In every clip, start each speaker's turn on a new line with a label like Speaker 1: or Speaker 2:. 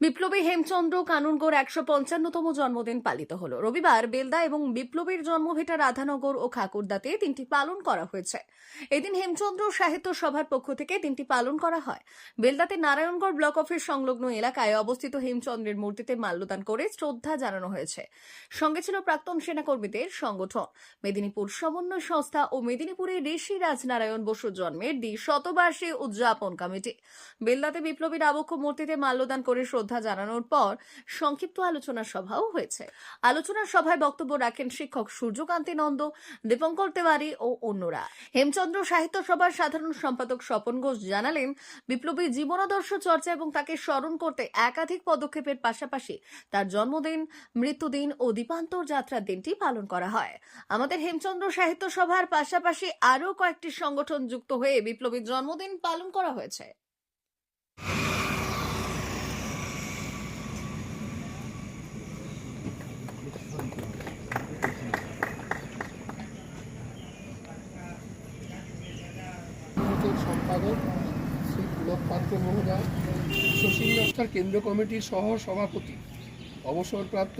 Speaker 1: বিপ্লবী হেমচন্দ্র কানুনগোর একশো পঞ্চান্নতম জন্মদিন পালিত হলো। রবিবার বেলদা এবং বিপ্লবীর জন্মভিটা রাধানগর ও খাকুরদাতে দিনটি পালন করা হয়েছে। এদিন হেমচন্দ্র সাহিত্য সভার পক্ষ থেকে দিনটি পালন করা হয়। বেলদাতে নারায়ণগড় ব্লক অফিস সংলগ্ন এলাকায় অবস্থিত হেমচন্দ্রের মূর্তিতে মাল্যদান করে শ্রদ্ধা জানানো হয়েছে। সঙ্গে ছিল প্রাক্তন সেনাকর্মীদের সংগঠন। মেদিনীপুর সমন্বয় সংস্থা ও মেদিনীপুরে ঋষি রাজনারায়ণ বসুর জন্মের দ্বি শতবার্ষিক উদযাপন কমিটি। বেলদাতে বিপ্লবীর আবক্ষ মূর্তিতে মাল্যদান করে শ্রদ্ধা জানানোর পর সংক্ষিপ্ত আলোচনা সভাও হয়েছে। আলোচনা সভায় বক্তব্য রাখেন শিক্ষক সূর্যকান্তি নন্দ, দীপঙ্কর তেওয়ারি ও অন্যরা। হেমচন্দ্র সাহিত্য সভার সাধারণ সম্পাদক স্বপন ঘোষ জানালেন বিপ্লবীর জীবনাদর্শ চর্চা এবং তাকে স্মরণ করতে একাধিক পদক্ষেপের পাশাপাশি তার জন্মদিন, মৃত্যুদিন ও দীপান্তর যাত্রার দিনটি পালন করা হয়। আমাদের হেমচন্দ্র সাহিত্য সভার পাশাপাশি আরও কয়েকটি সংগঠন যুক্ত হয়ে বিপ্লবীর জন্মদিন পালন করা হয়েছে।
Speaker 2: কমিটির সম্পাদক শ্রী পুলক পাত্র মহোদয় সুশীল নাস্তার কেন্দ্রীয় কমিটির সহ সভাপতি অবসরপ্রাপ্ত।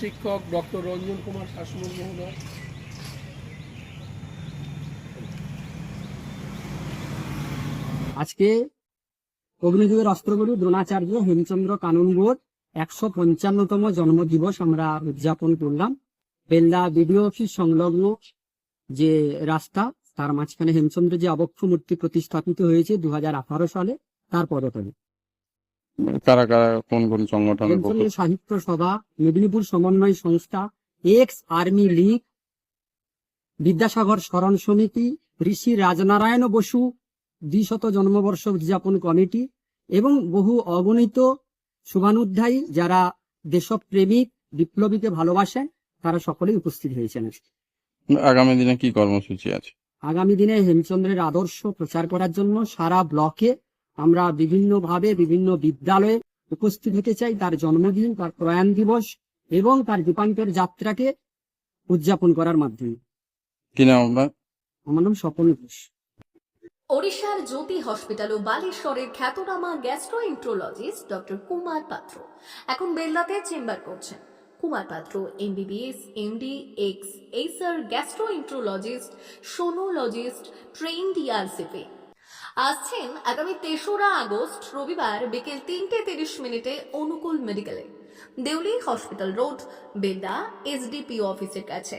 Speaker 2: শিক্ষক ডক্টর রঞ্জন কুমার শাসমল মহোদয়
Speaker 3: আজকে অগ্নিযুগের অস্ত্রগুরু দ্রোণাচার্য হেমচন্দ্র কানুনগোর একশো পঞ্চান্নতম জন্মদিবস আমরা উদযাপন করলাম। বেল্লা বিডিও অফিস সংলগ্ন যে রাস্তা তার মাঝখানে হেমচন্দ্র যে অবক্ষ মূর্তি প্রতিস্থাপিত হয়েছে দুহাজার আঠারো সালে তার পদতলে।
Speaker 4: কোন কোন
Speaker 3: সাহিত্য সভা মেদিনীপুর সমন্বয় সংস্থা এক্স আর্মি লীগ বিদ্যাসাগর স্মরণ সমিতি ঋষি রাজনারায়ণ বসু দ্বিশত জন্মবর্ষ উদযাপন কমিটি এবং বহু অগণিত শুভানুধ্যায়ী যারা দেশপ্রেমিক বিপ্লবীকে ভালোবাসেন তারা সকলেই উপস্থিত হয়েছেন
Speaker 4: আগামী দিনে কি কর্মসূচি আছে?
Speaker 3: আগামী দিনে হেমচন্দ্রের আদর্শ প্রচার করার জন্য সারা ব্লকে আমরা বিভিন্নভাবে বিভিন্ন বিদ্যালয়ে উপস্থিত হতে চাই। তার জন্মদিন তার প্রয়াণ দিবস এবং তার দীপাঙ্কের যাত্রাকে উদযাপন করার মাধ্যমে।
Speaker 4: কি নাম
Speaker 3: আমার নাম স্বপন ঘোষ।
Speaker 1: ওড়িশার জ্যোতি হসপিটাল ও বালেশ্বরের খ্যাতনামা গ্যাস্ট্রোএন্ট্রোলজিস্ট ডক্টর কুমার পাত্র এখন বেল্লাতে চেম্বার করছেন। Kumar Patra MBBS MD ex এইসার gastroenterologist, sonologist train DRCP আসছেন আগামী তেসরা আগস্ট, রবিবার বিকেল তিনটে তিরিশ মিনিটে অনুকূল মেডিকেলে। Deuli hospital road Belda SDPO অফিসের কাছে।